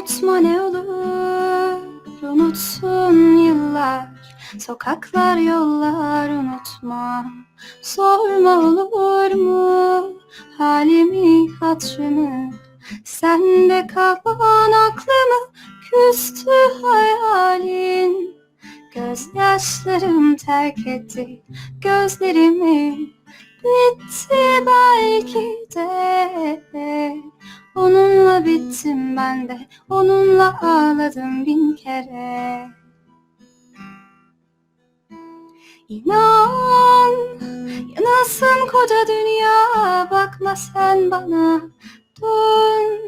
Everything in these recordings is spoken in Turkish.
Unutma ne olur Unutsun yıllar. Sokaklar yollar unutma. Sorma olur mu Halimi hatırımı Sende kalan aklımı Küstü hayalin. Gözyaşlarım terk etti Gözlerimi. Bitti belki de ben de Onunla ağladım bin kere. İnan Yanasın koca dünya Bakma sen bana Dön.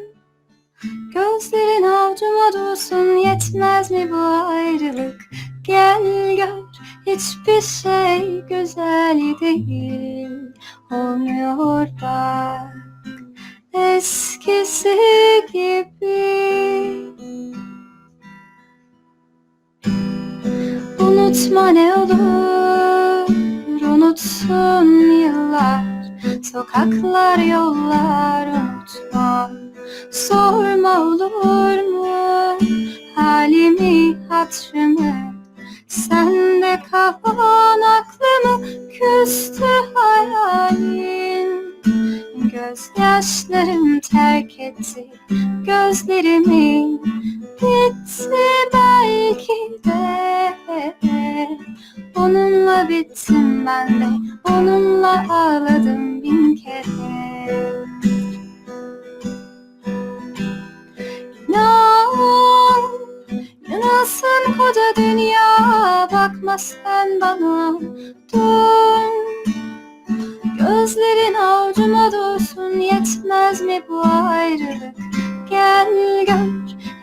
Gözlerin avcuma dursun Yetmez mi bu ayrılık? Gel gör Hiçbir şey güzel değil. Olmuyor bak eskisi gibi. Unutma ne olur unutsun yıllar. Sokaklar yollar unutma. Sorma olur mu halimi hatırımı Sende kalan aklımı küstü hayalin Gözyaşlarım terk etti gözlerimi Bitti belki de. Onunla bittim ben de Onunla ağladım bin kere. İnan Yanasın koca dünya Bakma sen bana. Dön Gözlerin avcuma dursun Yetmez mi bu ayrılık? Gel gör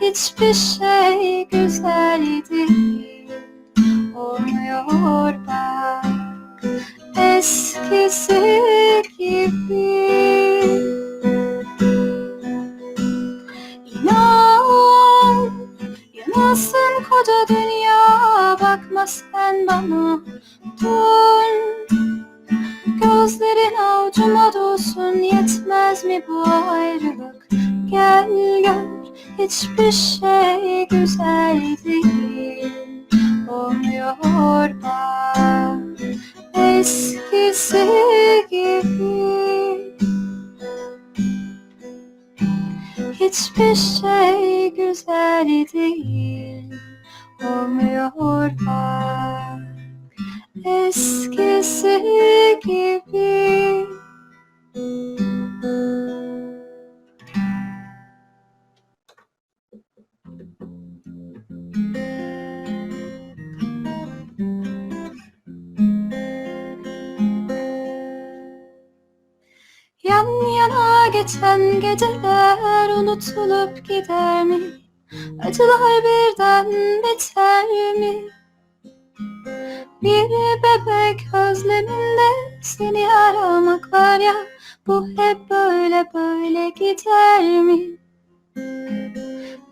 Hiçbir şey güzel değil. Olmuyor bak Eskisi gibi. İnan Yanasın koca dünya Bakma sen bana. Dön Gözlerin avcuma dursun Yetmez mi bu ayrılık? Gel gör Hiçbir şey güzel değil. Olmuyor bak Eskisi gibi. Hiçbir şey güzel değil. Olmuyor bak Eskisi gibi Yan yana geçen geceler unutulup gider mi? Acılar birden biter mi? Bir bebek özleminde seni aramak var ya Bu hep böyle böyle gider mi?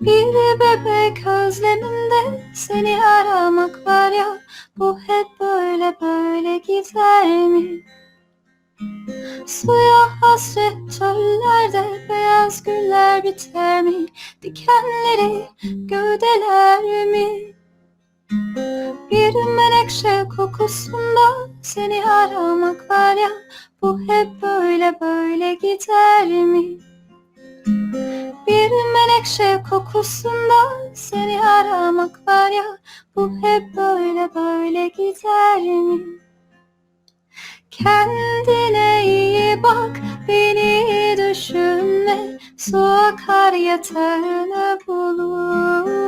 Bir bebek özleminde seni aramak var ya Bu hep böyle böyle gider mi? Suya hasret çöllerde beyaz güller biter mi? Dikenleri gövdeler mi? Bir menekşe kokusunda seni aramak var ya Bu hep böyle böyle gider mi? Bir menekşe kokusunda seni aramak var ya Bu hep böyle böyle gider mi? Kendine iyi bak, beni düşünme Su akar yatağını bulur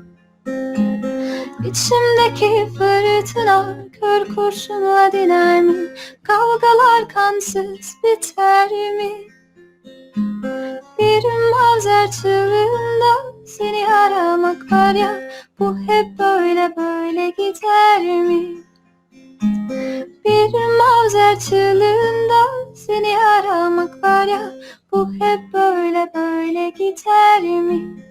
İçimdeki fırtına kör kurşunla diner mi? Kavgalar kansız biter mi? Bir mazer çığlığında seni aramak var ya Bu hep böyle böyle gider mi? Bir mavzer çığlığında seni aramak var ya Bu hep böyle böyle gider mi?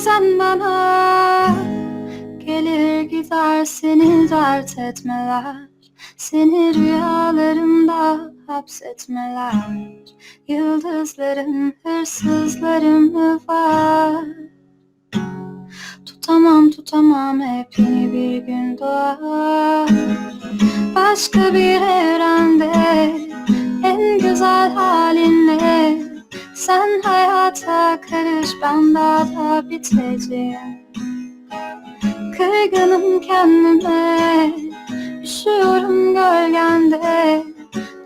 Bazen bana gelir gider seni dert etmeler. Seni rüyalarımda hapsetmeler. Yıldızların hırsızları mı var? Tutamam tutamam hep yeni bir gün doğar. Başka bir evrende en güzel halinle Sen hayata karış ben daha da biteceğim. Kırgınım kendime Üşüyorum gölgende.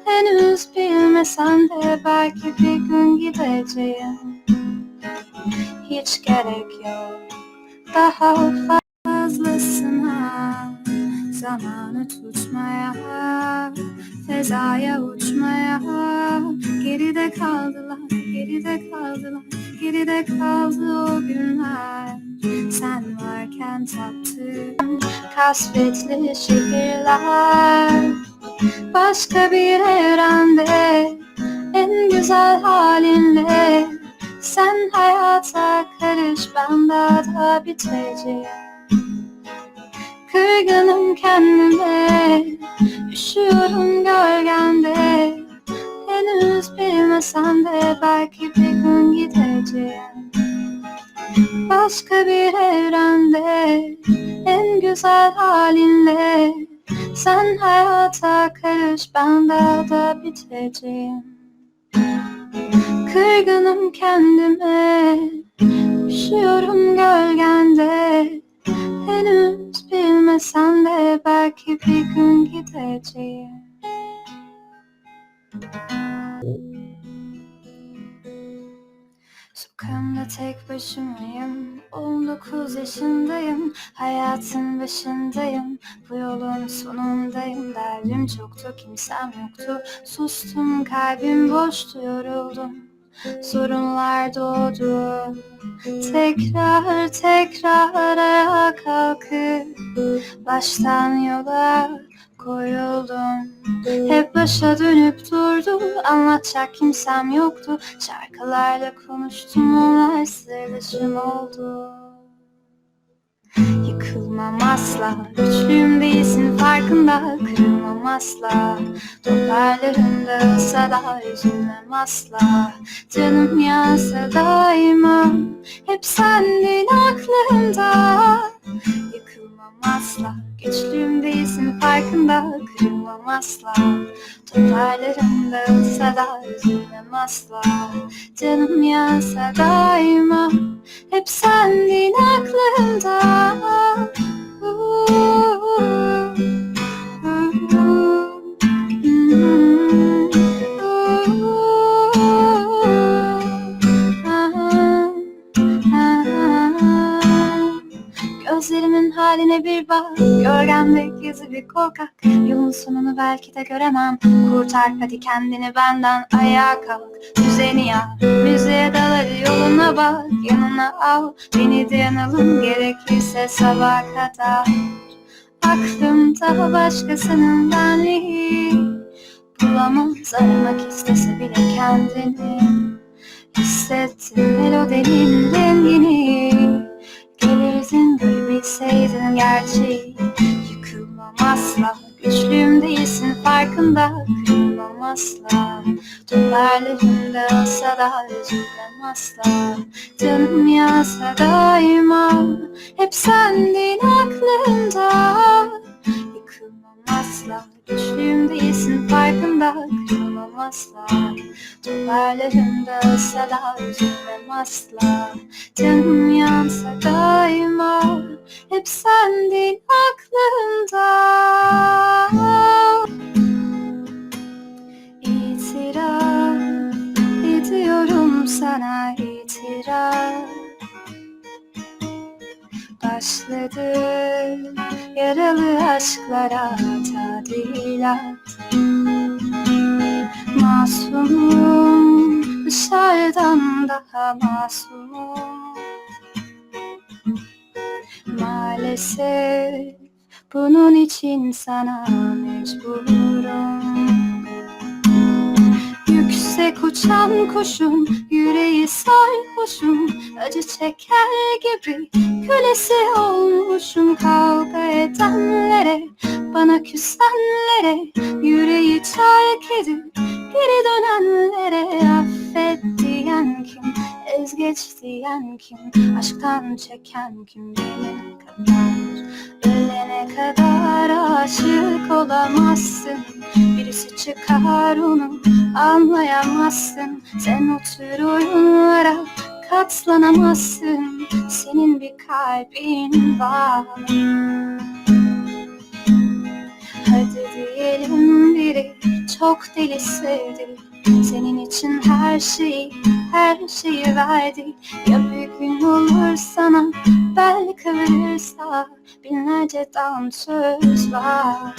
Henüz bilmesen de belki bir gün gideceğim. Hiç gerek yok daha fazlasına. Zamanı tutmaya Fezaya uçmaya Geride kaldılar, geride kaldılar Geride kaldı o günler. Sen varken taptığım Kasvetli şehirler. Başka bir evrende En güzel halinle. Sen hayata karış Ben da biteceğim. Kırgınım kendime Üşüyorum gölgende Henüz bilmesem de belki bir gün gideceğim. Başka bir evrende En güzel halinle. Sen hayata karış ben daha da biteceğim. Kırgınım kendime Üşüyorum gölgende. Henüz bilmesen de belki bir gün gideceğim Sokağımda tek başımayım. 19 yaşındayım. Hayatın başındayım. Bu yolun sonundayım. Derdim çoktu kimsem yoktu. Sustum kalbim boştu yoruldum. Sorunlar doğdu. Tekrar tekrar ayağa kalkıp Baştan yola koyuldum Hep başa dönüp durdum Anlatacak kimsem yoktu. Şarkılarla konuştum Onlar sırdaşım oldu. Yıkılmam asla Güçlüyüm değilsin farkında Kırılmam asla. Toparlarım dağılsa da Üzülmem asla. Canım yansa daima Hep sendin aklımda. Yıkılmam asla Güçlüyüm değilsin farkında Kırılmam asla. Toparlarım dağılsa da Üzülmem asla. Canım yansa daima Hep sendin aklımda. Gözlerimin haline bir bak. Gölgemde gizli bir korkak. Yolun sonunu belki de göremem. Kurtar hadi kendini benden Ayağa kalk. Düzeni yap Müziğe dal hadi yoluna bak. Yanına al beni de yanalım Gerekirse sabah kadar. Aklımda başkasının benliği. Bulamaz aramak istese bile kendini. Hissettim melodinin rengini gerçeği. Yıkılmam asla. Güçlüyüm değilsin farkında. Kırılmam asla. Duvarlarım dağılsa da üzülmem asla. Canım yansa daima. Hep sendin aklımda. Yıkılmam asla Düştüğüm değilsin farkında Kırılmam asla. Duvarlarım dağılsa da üzülmem asla. Canım yansa daima Hep sendin aklımda. İtiraf ediyorum sana itiraf. Başladı yaralı aşklara tadilat Masumum dışarıdan daha masumum. Maalesef bunun için sana mecburum. Yüksek uçan kuşum, yüreği sarhoşum. Acı çeker gibi kölesi olmuşum Kavga edenlere, bana küsenlere Yüreği terk edip geri dönenlere Affet diyen kim, ezgeç diyen kim Aşktan çeken kim benim kadar? Ölene kadar aşık olamazsın. Birisi çıkar onu anlayamazsın. Sen otur oyunlara katlanamazsın. Senin bir kalbin var Hadi diyelim biri çok deli sevdi. Senin için her şeyi, her şeyi verdi. Ya bir gün olur sana bel kıvırırsa Binlerce dansöz var.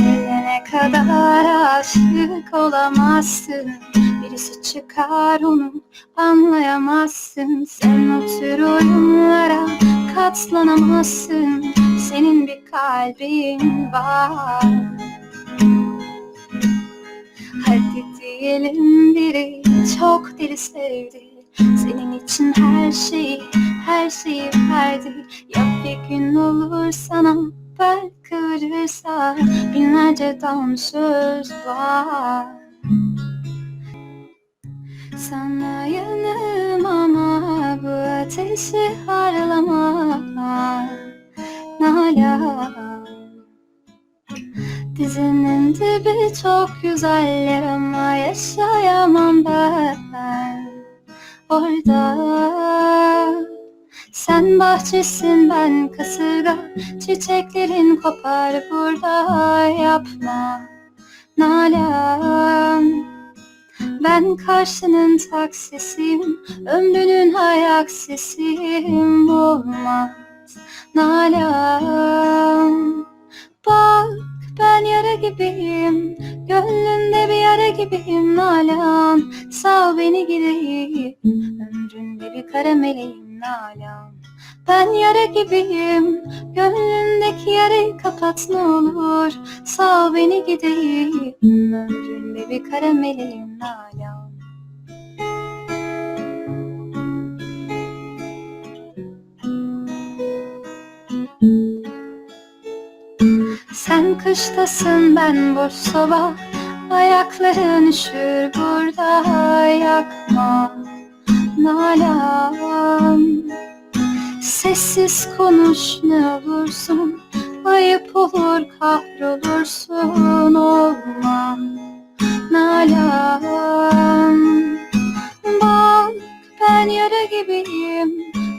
Ölene kadar aşık olamazsın. Birisi çıkar onu anlayamazsın. Sen otur oyunlara katlanamazsın Senin bir kalbin var. Hadi diyelim biri çok deli sevdi. Senin için her şeyi, her şeyi verdi. Ya bir gün olur sana bel kıvırırsa Binlerce dansöz var. Sana yanım ama bu ateşi harlama Nalan Dizinin dibi çok güzel yer ama yaşayamam ben. Orada Sen bahçesin ben kasırga. Çiçeklerin kopar burada yapma. Nalan ben karşının taksisiyim Ömrünün ayak sesiyim olmaz Nalan. Bak ben yara gibiyim Gönlünde bir yara gibiyim Nalan. Sağ beni gideyim Ömründe bir kara meleğim Nalan. Ben yara gibiyim Gönlündeki yarayı kapat ne olur. Sağ beni gideyim Ömründe bir kara meleğim Nalan Sen kıştasın ben boş soba Ayakların üşür burada yakma. Nalan. Sessiz konuş ne olursun. Ayıp olur kahrolursun olmam Nalan. Bak ben yara gibiyim.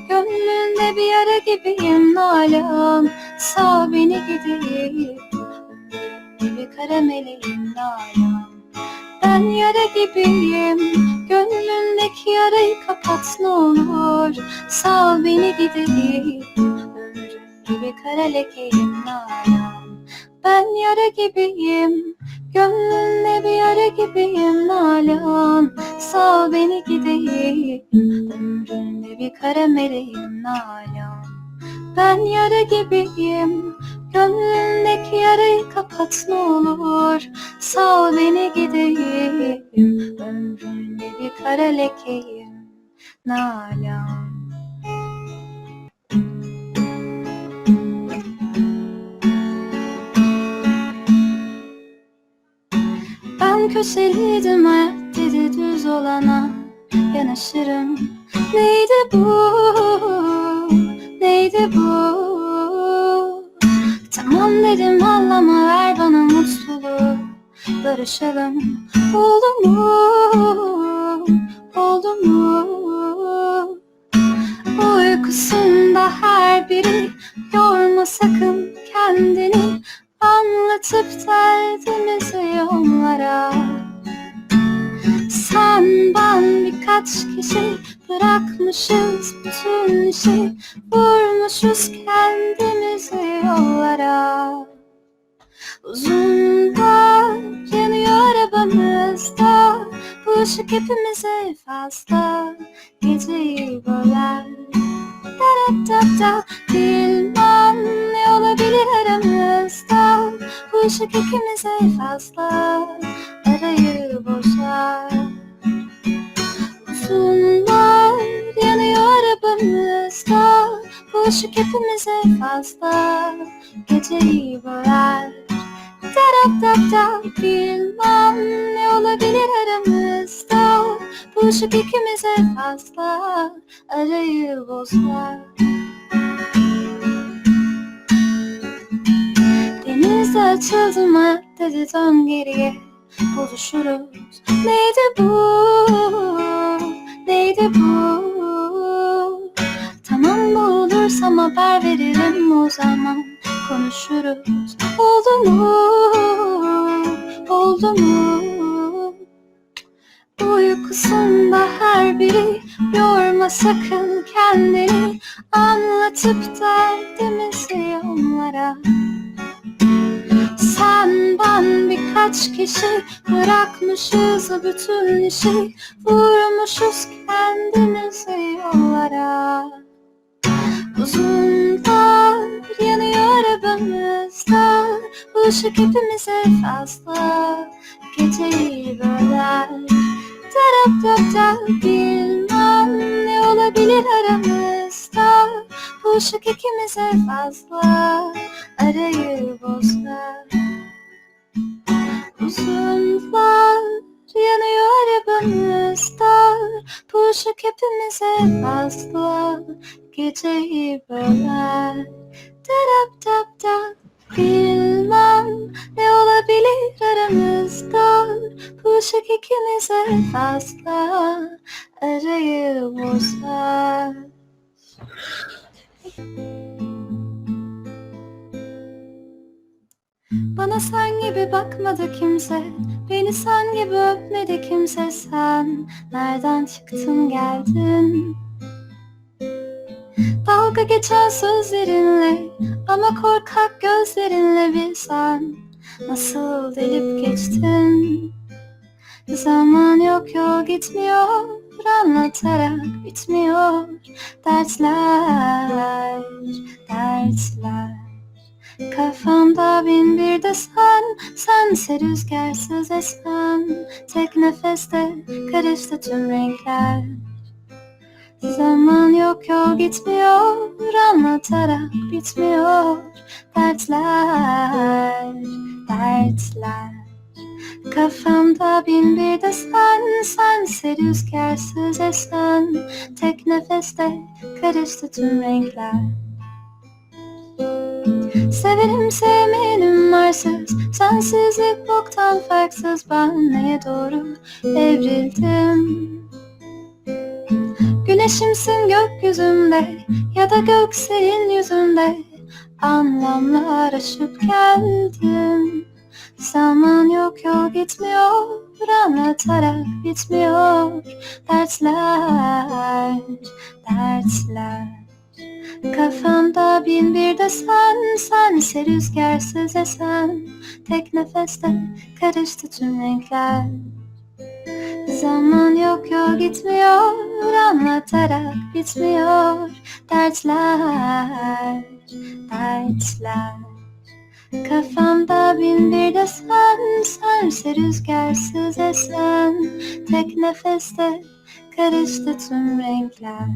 Gönlünde bir yara gibiyim. Nalan Sağ beni gideyim Ömrümde kara meleğim Nalan. Ben yara gibiyim Gönlündeki yarayı kapat ne olur. Sağ beni gideyim Ömrümde bir kara lekeyim Nalan. Ben yara gibiyim Gönlünde bir yara gibiyim Nalan. Sağ beni gideyim Ömründe bir kara meleğim Nalan. Ben yara gibiyim Gönlündeki yarayı kapat ne olur. Sağ beni gideyim. Ömründe bir kara lekeyim Nalan. Ben köşeliydim hayat dedi düz olana. Yanaşırım. Neydi bu? Neydi bu? Barışalım Oldu mu? Oldu mu? Uykusunda her biri Yorma sakın kendini. Anlatıp derdimizi onlara Sen ben birkaç kişi Bırakmışız bütün işi. Vurmuşuz kendimizi yollara. Uzunlar yanıyor arabamızda Bu ışık hepimize fazla. Geceyi böler Da da da da. Bilmem ne olabilir aramızda. Bu ışık ikimize fazla. Arayı bozar. Uzunlar yanıyor arabamızda. Bu ışık hepimize fazla. Geceyi böler Da da Bilmem ne olabilir aramızda. Bu ışık ikimize fazla Arayı bozar Denizde açıldım hayat dedi dön geriye. Buluşuruz. Neydi bu? Neydi bu? Tamam bu olursam haber veririm o zaman Konuşuruz. Oldu mu? Oldu mu? Uykusunda her biri Yorma sakın kendini. Anlatıp derdimizi onlara. Sen ben birkaç kişi Bırakmışız bütün işi. Vurmuşuz kendimizi yollara Uzunlar yanıyor arabamızda Bu ışık hepimize fazla. Geceyi böler da da da Bilmem ne olabilir aramızda. Bu ışık ikimize fazla Arayı bozar Uzunlar yanıyor arabamızda Bu ışık hepimize fazla. Geceyi böler Darap dap dap Bilmem ne olabilir aramızda. Bu ışık ikimize fazla Arayı bozar Bana sen gibi bakmadı kimse. Beni sen gibi öpmedi kimse. Sen nereden çıktın geldin Dalga geçen sözlerinle Ama korkak gözlerinle bir sen Nasıl delip geçtin? Zaman yok yol gitmiyor Anlatarak bitmiyor Dertler, dertler. Kafamda bin bir de sen Sense rüzgarsız esen Tek nefeste karıştı tüm renkler Zaman yok yol gitmiyor. Anlatarak bitmiyor. Dertler, dertler. Kafamda bin bir de sen Sense rüzgarsız esen. Tek nefeste karıştı tüm renkler. Severim sevmeyenim varsız Sensizlik boktan farksız. Ben neye doğru evrildim Güneşimsin gökyüzünde Ya da gök yüzünde. Anlamlı araşıp geldim. Zaman yok yol gitmiyor. Anlatarak bitmiyor. Dertler, dertler. Kafamda bin bir de sen Sense rüzgarsız esen. Tek nefeste karıştı tüm renkler Zaman yok yol gitmiyor. Anlatarak bitmiyor Dertler, dertler. Kafamda bin bir de sen Sense rüzgarsız esen. Tek nefeste karıştı tüm renkler